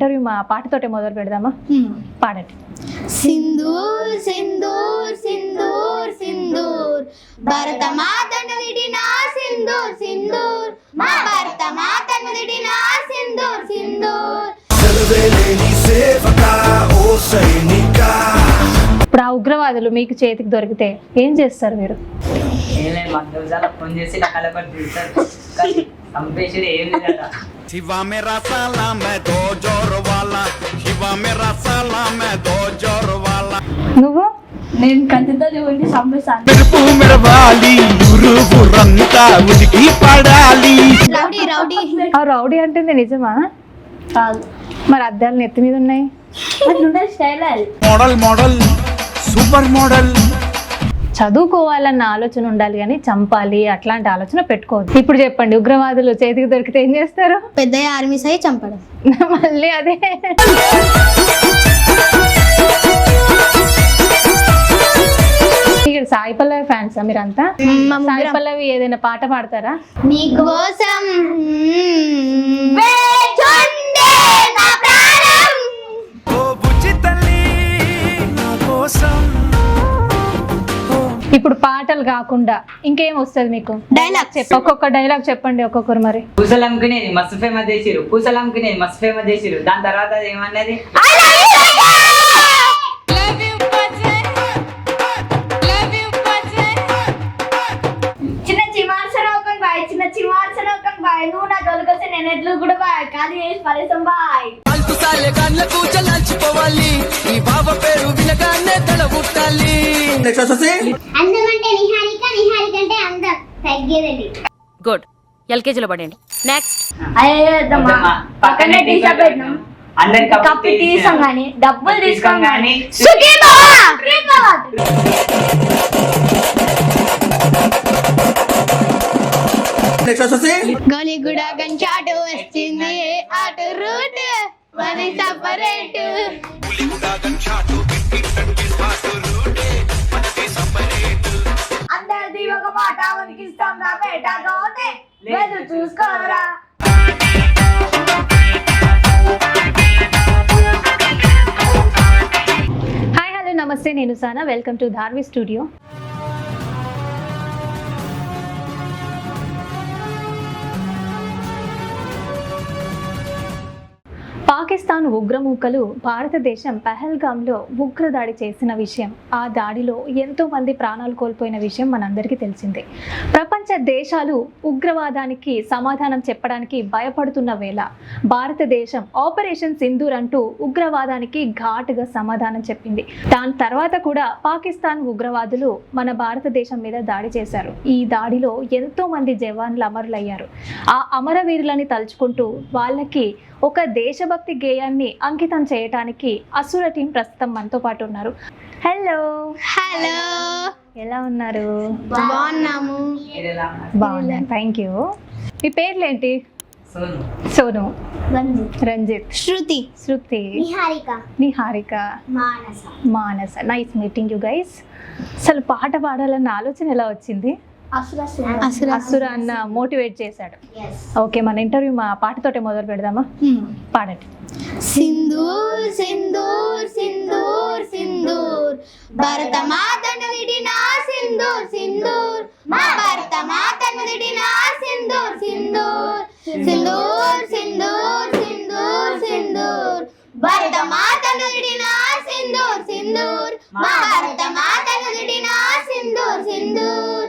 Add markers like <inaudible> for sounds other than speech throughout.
Interview మా పాటతోటే మొదలు పెడదామా? పాడండి. సింధూర్ సింధూర్ సింధూర్ సింధూర్. భరత మాతను విడిన సింధూర్ సింధూర్. మా భరత మాతను విడిన సింధూర్ సింధూర్. సెలవేలేని సేవక ఓ సైనిక ఇప్పుడు ఆ ఉగ్రవాదులు మీకు చేతికి దొరికితే ఏం చేస్తారు మీరు? ఏం లేదు మాకు నిమిషాలు ఫోన్ చేసి నా కలపడి తీస్తారు కానీ చంపేసి ఏం లేదా శివ మేరా సాలా దో జోర్ వాలా. శివ మేరా సాలా దో జోర్ వాలా. నువ్వు? నేను కంటితో ఉండి చంపేశాను మెరుపు మెరవాలి ఊరురంతా ఉనికి పడాలి. Rowdy rowdy. ఆ రౌడీ అంటుంది నిజమా? కాదు. మరి అద్దాలు నెత్తి మీద ఉన్నాయి? అట్లుంటే స్టైల్ అది. Model model super model. చదువుకోవాలన్న ఆలోచన ఉండాలి కానీ చంపాలి అట్లాంటి ఆలోచన పెట్టుకోవద్దు. ఇప్పుడు చెప్పండి ఉగ్రవాదులు చేతికి దొరికితే ఏం చేస్తారు? పెద్ద ఆర్మీ సై చంపడం. <laughs> మళ్ళీ అదే. ఇక్కడ సాయి పల్లవి ఫ్యాన్సా మీరంతా? మా సాయి. పల్లవి ఏదైనా పాట పాడతారా? నీకోసం కోసం ఇప్పుడు పాటలు కాకుండా ఇంకేం వస్తుంది మీకు? డైలాగ్ చెప్ప. ఒక్కొక్క డైలాగ్ చెప్పండి ఒక్కొక్కరు మరి. పూసలు అమ్ముకునేది మస్తు ఫేమస్ చేసిరు పూసలు అమ్ముకునేది మస్తు ఫేమస్ చేసిరు దాని తర్వాత ఏమన్నది? చిన్న చిమార్సన ఒక బాయ్ చిన్న చిమార్సన ఒక బాయ్. నువ్వు నా తోలుకొస్తే నేను ఎట్లు కూడా బాయ్. ఖాళీ చేసి పరేసం బాయ్. పల్పు సాలే కళ్ళకు చల్లాల్చిపోవాలి ఈ బావ పేరు వినగానే తల పుట్టాలి అందమంటే నిహారిక నిహారిక అంటే అందం తగ్గేదండి గుడ్. ఎల్కేజీలో పడండి నెక్స్ట్ పక్కనే పెట్టినాం. కప్పు తీసాం కానీ డబ్బులు తీసుకోం కానీ. గోలిగూడ గంచాటు వచ్చింది. Route separate. ఉనికిస్తాం నా లేదు చూసుకోరా హాయ్ హలో నమస్తే నేను Sana. Welcome to Dharvi studio. Pakistan ఉగ్రమూకలు భారతదేశం పహల్గామ్లో ఉగ్రదాడి చేసిన విషయం. ఆ దాడిలో ఎంతో మంది ప్రాణాలు కోల్పోయిన విషయం మనందరికీ తెలిసిందే. ప్రపంచ దేశాలు ఉగ్రవాదానికి సమాధానం చెప్పడానికి భయపడుతున్న వేళ భారతదేశం ఆపరేషన్ సింధూర్ అంటూ ఉగ్రవాదానికి ఘాటుగా సమాధానం చెప్పింది. దాని తర్వాత కూడా పాకిస్తాన్ ఉగ్రవాదులు మన భారతదేశం మీద దాడి చేశారు. ఈ దాడిలో ఎంతో మంది జవాన్లు అమరులయ్యారు. ఆ అమరవీరులని తలుచుకుంటూ వాళ్ళకి ఒక దేశభక్తి గేయాన్ని అంకితం చేయటానికి అసుర టీం ప్రస్తుతం మనతో పాటు ఉన్నారు. హలో హలో ఎలా ఉన్నారు? బాగున్నాము? బాగున్నాను. థ్యాంక్ యూ మీ పేర్లేంటి? Sonu. Sonu. Ranjith. Shruti. Shruti. Niharika. Niharika. Manasa. Manasa. Nice meeting you guys అసలు పాట పాడాలన్న ఆలోచన ఎలా వచ్చింది? అసుర అన్న. మోటివేట్ చేశాడు. ఓకే మన ఇంటర్వ్యూ మా పాటతోటే మొదలు పెడదామా? పాడండి. సింధూర్ సింధూర్ సింధూర్ సింధూర్. భరత మాతను విడిన సింధూర్ సింధూర్. మా భరత మాతను విడిన సింధూర్ సింధూర్. సింధూర్ సింధూర్ సింధూర్ సింధూర్. భరత మాతను విడిన సింధూర్ సింధూర్. మా భరత మాతను విడిన సింధూర్ సింధూర్.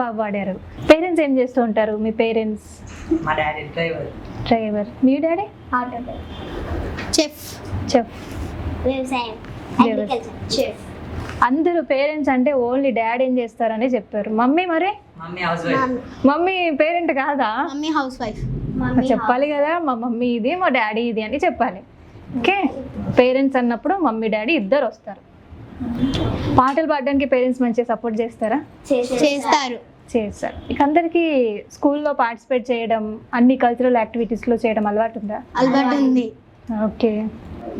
బాగా పాడారు పేరెంట్స్ ఏం చేస్తూ ఉంటారు? మీ పేరెంట్స్? మా డాడీ డ్రైవర్. డ్రైవర్. మీ డాడీ? చెఫ్. చెఫ్. వ్యవసాయం. చెఫ్. అందరూ పేరెంట్స్ అంటే ఓన్లీ డాడీ ఏం చేస్తారని చెప్పారు. మమ్మీ మరి? Mummy housewife mummy parent కాదా? మమ్మీ హౌస్ వైఫ్ చెప్పాలి కదా. మా మమ్మీ ఇది మా డాడీ ఇది అని చెప్పాలి. ఓకే? పేరెంట్స్ అన్నప్పుడు మమ్మీ డాడీ ఇద్దరు వస్తారు. పాటలు పాడడానికి పేరెంట్స్ మంచిగా సపోర్ట్ చేస్తారా? చేస్తారు. చేస్తారు. ఇక అందరికీ స్కూల్లో పార్టిసిపేట్ చేయడం అన్ని కల్చరల్ యాక్టివిటీస్లో చేయడం అలవాటు ఉందా? అలవాటు ఉంది ఓకే.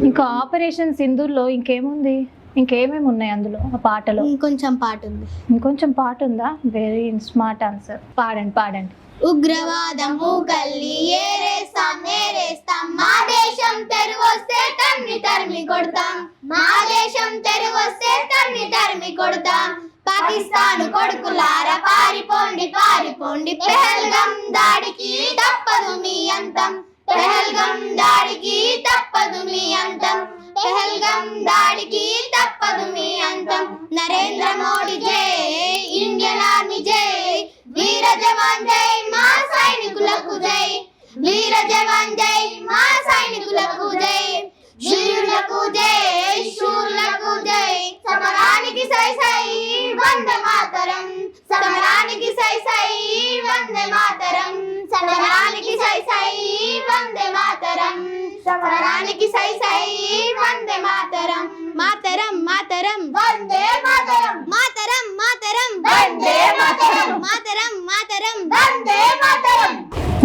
ఇంకా ఆపరేషన్ సింధూర్లో ఇంకేముంది? ఇంకేమేమి ఉన్నాయి అందులో ఆ పాటలో? ఇంకొంచెం పాట ఉంది ఇంకొంచెం పాట ఉందా వెరీ స్మార్ట్ ఆన్సర్ పాడండి పాడండి. ఉగ్రవాదము కల్లి ఏరేస్తాం నేరేస్తాం మా దేశం తెరువొస్తే తన్ని తరిమి కొడతాం. మా దేశం తెరువొస్తే తన్ని తరిమి కొడతాం. పాకిస్తాన్ కొడుకులార పారిపోండి పారిపోండి. పెహల్గం దాడికి తప్పదు మీ అంతం. పెహల్గం దాడికి తప్పదు మీ అంతం. పెహల్గం దాడికి తప్పదు మీ అంతం. నరేంద్ర మోడీ జై ఇండియన్ ఆర్మీ జై. వీర జవాన్ జై. వీర జవాన్ జై మా సైనికులకు జై. శూరులకు జై శూరులకు జై. సమరానికి సై సై వందే మాతరం. సమరానికి సై సై వందే మాతరం. సమరానికి సై సై వందే మాతరం. సమరానికి సై సై వందే మాతరం. మాతరం మాతరం. వందే మాతరం. మాతరం మాతరం. వందే మాతరం. మాతరం మాతరం.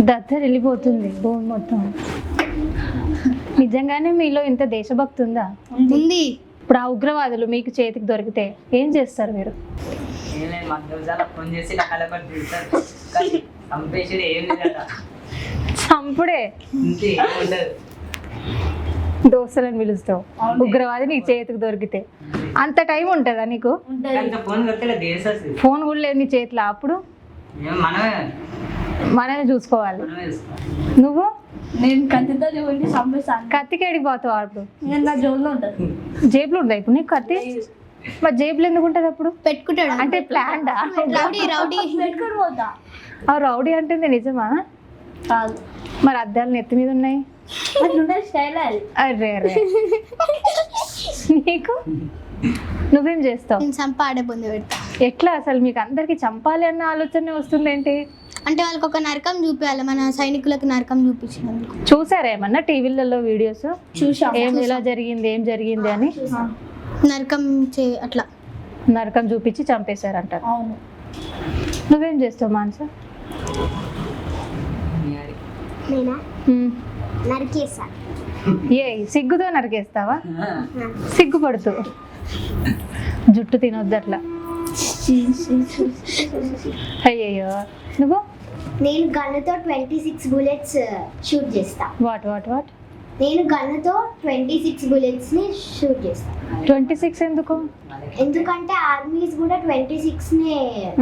దత్తర్ వెళ్ళిపోతుంది భూమి మొత్తం. నిజంగానే మీలో ఇంత దేశభక్తి ఉందా? ఉంది. ఇప్పుడు ఆ ఉగ్రవాదులు మీకు చేతికి దొరికితే ఏం చేస్తారు మీరు? ఏం లేదు మాకు రోజాల ఫోన్ చేసి రకాల కొట్టి తిడతారు కానీ చంపేసాడు ఏం లేదా చంపుడే? ఇంతే ఏం ఉండదు. దోస్తులను పిలుస్తావు. ఉగ్రవాది నీకు చేతికి దొరికితే. అంత టైం ఉంటుందా నీకు? కానీ ఫోన్ కొత్తలే దేశ ఫోన్ కూడా లేదు నీ చేతిలో అప్పుడు? మనమే మనమే చూసుకోవాలి. నువ్వు? నేను కంటితో చూడండి చంపేస్తాను. కత్తికి ఎడిగిపోతావు అప్పుడు? నేను నా జోల్లో ఉంటుంది జేబులో ఉందా ఇప్పుడు నీకు కత్తి? మరి జేబులో ఎందుకు ఉంటుంది అప్పుడు? పెట్టుకుంటాడు? అంటే ప్లాన్డా రౌడీ రౌడీ. పెట్టుకుని పోతా. ఆ రౌడీ అంటుంది నిజమా? కాదు. మరి అద్దాలు నెత్తి మీద ఉన్నాయి? అరే అరే. నీకు? నువ్వేం చేస్తావు? నేను చంప ఆడే పొంది పెడతా. ఎట్లా అసలు మీకు అందరికి చంపాలి అన్న ఆలోచన వస్తుందేంటి? అంటే వాళ్ళకి ఒక నరకం చూపించాలి మన సైనికులకు నరకం చూపించినందుకు. చూసారా ఏమన్నా టీవీలలో వీడియోస్? చూసాం ఏం ఎలా జరిగింది ఏం జరిగింది అని? నరకం చే అట్లా. నరకం చూపించి చంపేశారంటారు. అవును. నువ్వేం చేస్తావు మానస? నేనా? హ్మ్. నరికేసా. ఏ సిగ్గుతో నరికేస్తావా? సిగ్గుపడుతూ. జుట్టు తినొద్దు అట్లా అయ్యయ్యో. నువ్వు? నేను గన్నుతో ట్వంటీ సిక్స్ బుల్లెట్స్ షూట్ చేస్తా. What what what? నేను గన్నుతో ట్వంటీ సిక్స్ బుల్లెట్స్ని షూట్ చేస్తా. ట్వంటీ సిక్స్ ఎందుకు? ఎందుకంటే ఆర్మీస్ కూడా ట్వంటీ సిక్స్ నే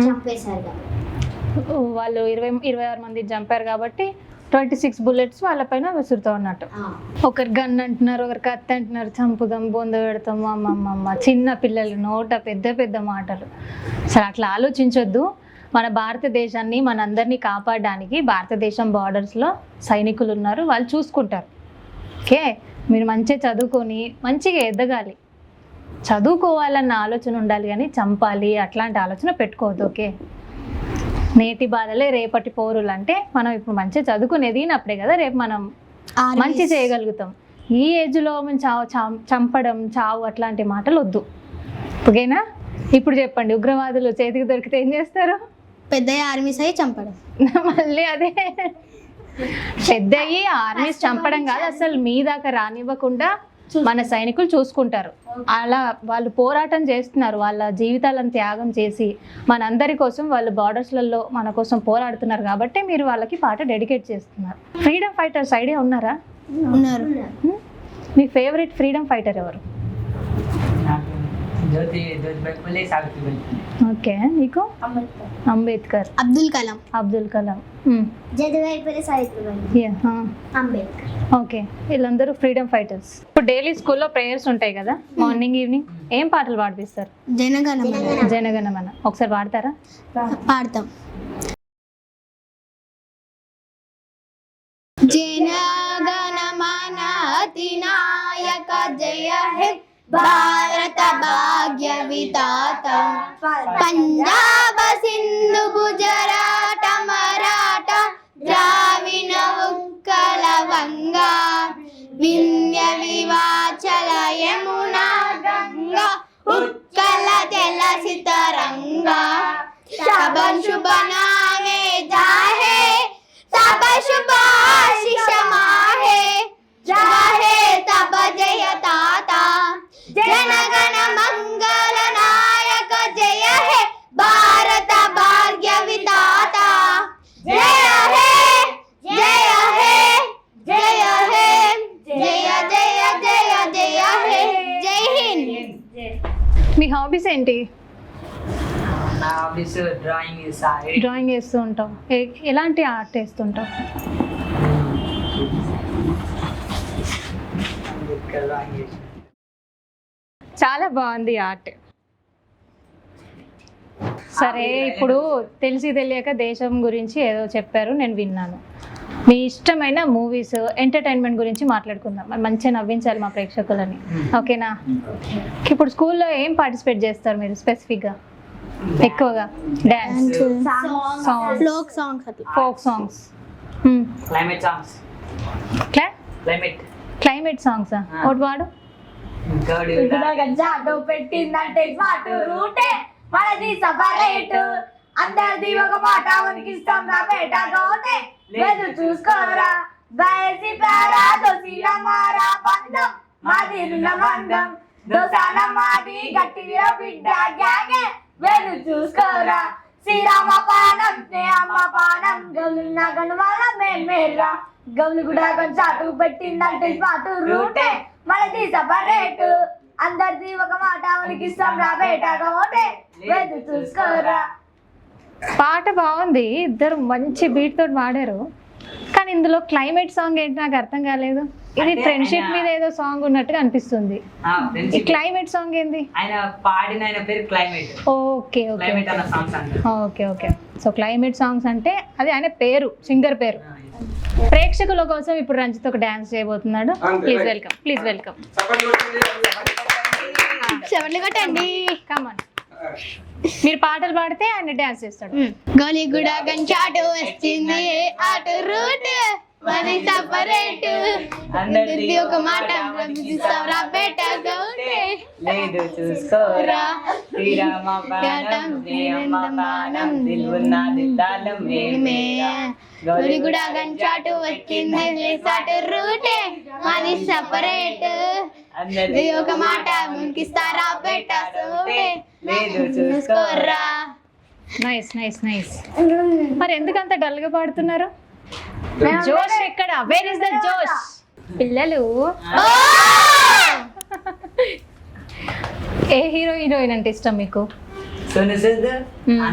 చంపేశారు కదా. వాళ్ళు ఇరవై ఇరవై ఆరు మంది చంపారు కాబట్టి ట్వంటీ సిక్స్ బుల్లెట్స్ వాళ్ళపైన విసురుతావు అన్నట్టు ఆ. ఒకరు గన్ అంటున్నారు ఒకరు కత్తి అంటున్నారు చంపుదాం బొంద పెడతాం అమ్మమ్మమ్మ. చిన్న పిల్లలు నోట పెద్ద పెద్ద మాటలు. అసలు అట్లా ఆలోచించొద్దు. మన భారతదేశాన్ని మనందరినీ కాపాడడానికి భారతదేశం బార్డర్స్లో సైనికులు ఉన్నారు. వాళ్ళు చూసుకుంటారు. ఓకే? మీరు మంచిగా చదువుకొని మంచిగా ఎదగాలి. చదువుకోవాలన్న ఆలోచన ఉండాలి కానీ చంపాలి అట్లాంటి ఆలోచన పెట్టుకోవద్దు. ఓకే? నేటి బాధలే రేపటి పౌరులు. అంటే మనం ఇప్పుడు మంచిగా చదువుకుని ఎదిగినప్పుడే కదా రేపు మనం. మంచి చేయగలుగుతాం. ఈ ఏజ్లో మేము చావు చం- చంపడం చావు అట్లాంటి మాటలు వద్దు. ఓకేనా? ఇప్పుడు చెప్పండి. ఉగ్రవాదులు చేతికి దొరికితే ఏం చేస్తారు? పెద్ద ఆర్మీస్ అయ్యి చంపడం. మళ్ళీ అదే. పెద్ద అయ్యి ఆర్మీస్ చంపడం కాదు అసలు మీ దాకా రానివ్వకుండా మన సైనికులు చూసుకుంటారు. అలా వాళ్ళు పోరాటం చేస్తున్నారు వాళ్ళ జీవితాలను త్యాగం చేసి మనందరి కోసం వాళ్ళు బార్డర్స్లలో మన కోసం పోరాడుతున్నారు కాబట్టి మీరు వాళ్ళకి పాట డెడికేట్ చేస్తున్నారు. ఫ్రీడమ్ ఫైటర్స్ ఐడియా ఉన్నారా? ఉన్నారు? మీ ఫేవరెట్ ఫ్రీడమ్ ఫైటర్ ఎవరు? జ్యోతి ఓకే నీకు? అంబేద్కర్. అంబేద్కర్. అబ్దుల్ కలాం. అబ్దుల్ కలాం. జదవైపురి సావిత్రిబాయి. అంబేద్కర్. ఓకే వీళ్ళందరూ ఫ్రీడమ్ ఫైటర్స్. ఇప్పుడు డైలీ స్కూల్లో ప్రేయర్స్ ఉంటాయి కదా మార్నింగ్ ఈవినింగ్ ఏం పాటలు పాడిపిస్తారు? జనగణమన. జనగణమన. ఒకసారి పాడతారా? పాడతాం. జనగణమన అధినాయక జయ హే భాగ్య విధాత పంజాబ సింధు గుజరాట మరాఠ ద్రావిణ ఉక్కల వంగా వింధ్య వివాచల యమునా గంగా ఉక్కల తెలసి తరంగా శుభనా నా హాబీస్ డ్రాయింగ్ వేస్తూ ఉంటావు. ఏ- ఎలాంటి ఆర్ట్ వేస్తుంటావు? చాలా బాగుంది ఆర్ట్ సరే ఇప్పుడు తెలిసి తెలియక దేశం గురించి ఏదో చెప్పారు నేను విన్నాను. మీ ఇష్టమైన మూవీస్ ఎంటర్టైన్మెంట్ గురించి మాట్లాడుకుందాం. మరి మంచిగా నవ్వించాలి మా ప్రేక్షకులని. ఓకేనా? ఇప్పుడు స్కూల్లో ఏం పార్టిసిపేట్ చేస్తారు మీరు స్పెసిఫిక్గా ఎక్కువగా. Dance songs folk songs folk songs climate songs climate climate songs ఒకటి వాడు? జాడు పెట్టిందంటే స్మార్ట్ రూటే. మనది సపరేట్. అందరిది ఒక మాట ఉనికిస్తాం రా బేట గోటే. లేదు చూసుకోరా. బయసి పేరా దోసిల మారా బంధం. మాది రుణ బంధం. దోసాన మాది గట్టిగా బిడ్డ గ్యాంగే. లేదు చూసుకోరా. శ్రీరామ పానం అమ్మ పానం గౌలున్న గణవాల మేమేరా గౌలు కూడా కొంచెం అటు పెట్టిందంటే అటు రూటే మనది సపరేట్ అందరిది ఒక మాట ఉనికిస్తాం రా బేటాగా ఓటే లేదు చూసుకోరా. పాట బాగుంది. ఇద్దరు మంచి బీట్ తోటి పాడారు. కానీ ఇందులో క్లైమేట్ సాంగ్ ఏంటి నాకు అర్థం కాలేదు. ఇది అంటే ఫ్రెండ్షిప్ మీద ఏదో సాంగ్ ఉన్నట్టుగా అనిపిస్తుంది. ఈ క్లైమేట్ సాంగ్ ఏంది? ఆయన పాడిన ఆయన పేరు క్లైమేట్ ఓకే ఓకే క్లైమేట్ అన్న సాంగ్స్ అంటారు. Okay okay. So climate songs అంటే అది ఆయన పేరు సింగర్ పేరు. ప్రేక్షకుల కోసం ఇప్పుడు రంజిత్ ఒక డాన్స్ చేయబోతున్నాడు. ప్లీజ్ వెల్కమ్ ప్లీజ్ వెల్కమ్ చెవర్లు కొట్టండి. కమాన్ మీరు పాటలు పాడితే ఆయన డాన్స్ చేస్తాడు. గోలి కూడా గంచాటు వచ్చింది. ఆటు రూట్. మరి సపరేట్ అందరిది ఒక మాట సవరా బేట గౌటే లేదు చూసుకోరా శ్రీరామ మేమే గంచాటు వచ్చింది సాటు రూటే సపరేట్ అందరిది ఒక మాట ముంకిస్తారా బేట సోటే లేదు చూసుకోరా నైస్ నైస్ నైస్ మరి ఎందుకంత డల్గా పాడుతున్నారు? జోష్ ఎక్కడ వేర్ ఇస్ ద జోష్ పిల్లలు. <laughs> ఏ హీరో హీరోయిన్ అంటే ఇష్టం మీకు? Hmm.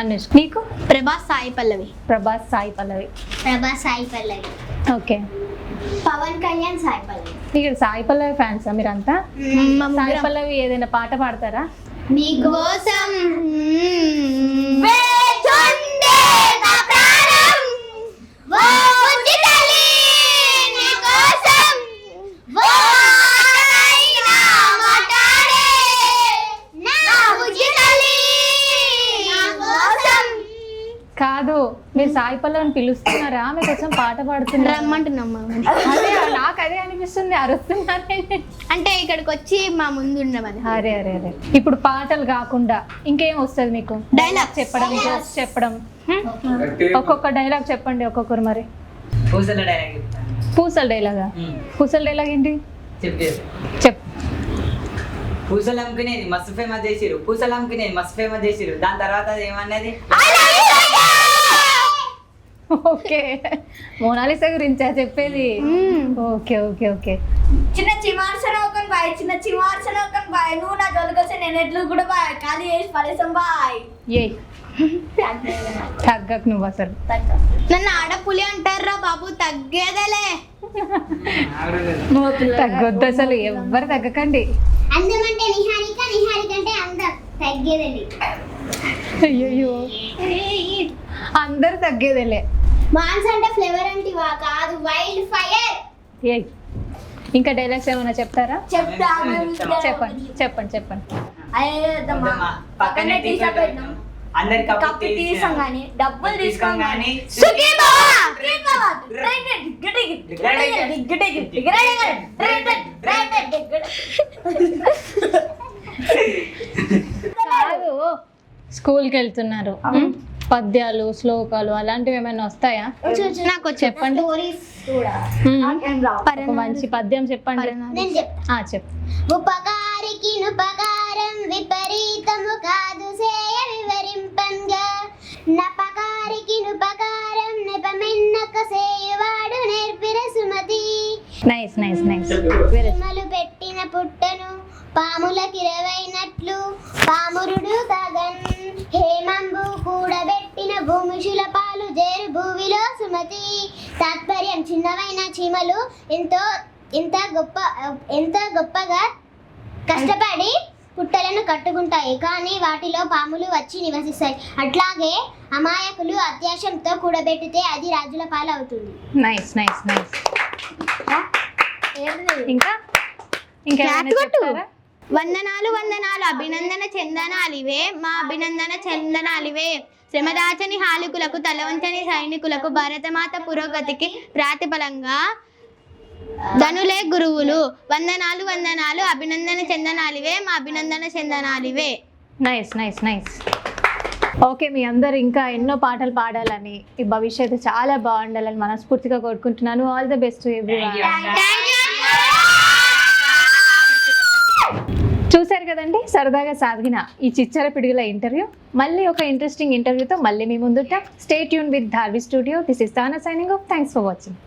అనుష్. నీకు? ప్రభాస్ సాయి పల్లవి. ప్రభాస్ సాయి పల్లవి. ప్రభాస్ సాయి పల్లవి. ఓకే. పవన్ కళ్యాణ్ సాయి పల్లవి. ఇక్కడ సాయి పల్లవి ఫ్యాన్సా మీరంతా? సాయి పల్లవి ఏదైనా పాట పాడతారా? నీకోసం వేచుండే నా ప్రాణం ఓ బుజ్జి తల్లి నీకోసం ఓ మాటైనా మాట్లాడే నా బుజ్జి తల్లి నా కోసం కాదు పల్లవిని పిలుస్తున్నారా. మీకోసం పాట పాడుతున్నారా. రమ్మంటున్నాం అదే నాకు అదే అనిపిస్తుంది. అరుస్తున్నారే అంటే ఇక్కడికి వచ్చి మా ముందు ఉండమని. అరే అరే అరే. ఇప్పుడు పాటలు కాకుండా ఇంకేం వస్తుంది మీకు? Dialogues. చెప్పడం జోక్స్ చెప్పడం? ఒక్కొక్క డైలాగ్ చెప్పండి ఒక్కొక్కరు మరి. పూసల డైలాగ్ పూసల డైలాగా. పూసల డైలాగ్ ఏంటి? చెప్. పూసలు అమ్ముకునేది మస్తు ఫేమస్ చేసిరు పూసలు అమ్ముకునేది మస్తు ఫేమస్ చేసిరు దాని తర్వాత అది ఏమన్నది? ఓకే. మోనాలిసా గురించా చెప్పేది? Okay okay okay. చిన్న చిమార్సన ఒక బాయ్ చిన్న చిమార్సన ఒక బాయ్. నువ్వు నా జోలికొస్తే నేను ఎట్లు కూడా బాయ్. ఖాళీ చేసి పడేసాం బాయ్. ఏ తగ్గకు నువ్వు అసలు. నన్ను ఆడపులి అంటారా బాబు తగ్గేదేలే. తగ్గొద్దు అసలు ఎవ్వరు తగ్గకండి. అందం అంటే నిహారిక నిహారిక అంటే అందం. తగ్గేదండి అయ్యో అందరు తగ్గేదేలే. మాన్స్ అంటే ఫ్లేవర్ అంటే వా- కాదు వైల్డ్ ఫైర్ ఏ ఇంకా డైలాగ్స్ ఏమైనా చెప్తారా చెప్తా చెప్పండి చెప్పండి చెప్పండి అయ్యేదమ్మా పక్కనే టీ షర్ట్ పెట్టినాం అందరి కప్పు తీసాం కానీ డబ్బులు తీసుకోం కానీ కాదు స్కూల్కి వెళ్తున్నారు పద్యాలు శ్లోకాలు అలాంటివి ఏమైనా వస్తాయా? నాకు చెప్పండి. ఒక మంచి పద్యం చెప్పండి. చెప్పు. ఉపకారికి ఉపకారం విపరీతము. కట్టుకుంటాయి కానీ వాటిలో పాములు వచ్చి నివసిస్తాయి. అట్లాగే అమాయకులు అత్యాశంతో కూడబెట్టితే అది రాజుల పాలు అవుతుంది నైస్ నైస్ నైస్ ఇంకా? వందనాలు వందనాలు. అభినందన చందనాలివే. మా అభినందన చందనాలివే. శ్రమదాచని హాలికులకు తలవంచని సైనికులకు భారతమాత పురోగతికి ప్రాతిఫలంగా ధనులే గురువులు వందనాలు వందనాలు అభినందన చందనాలివే మా అభినందన చందనాలివే. నైస్ నైస్ నైస్ ఓకే మీ అందరు ఇంకా ఎన్నో పాటలు పాడాలని ఈ భవిష్యత్తు చాలా బాగుండాలని మనస్ఫూర్తిగా కోరుకుంటున్నాను. ఆల్ ద బెస్ట్ చూశారు కదండి సరదాగా సాగిన ఈ చిచ్చర పిడుగుల ఇంటర్వ్యూ. మళ్ళీ ఒక ఇంట్రెస్టింగ్ ఇంటర్వ్యూతో మళ్ళీ మీ ముందుంటాం. Stay tune with Dharvi studio this is Tana signing off thanks for watching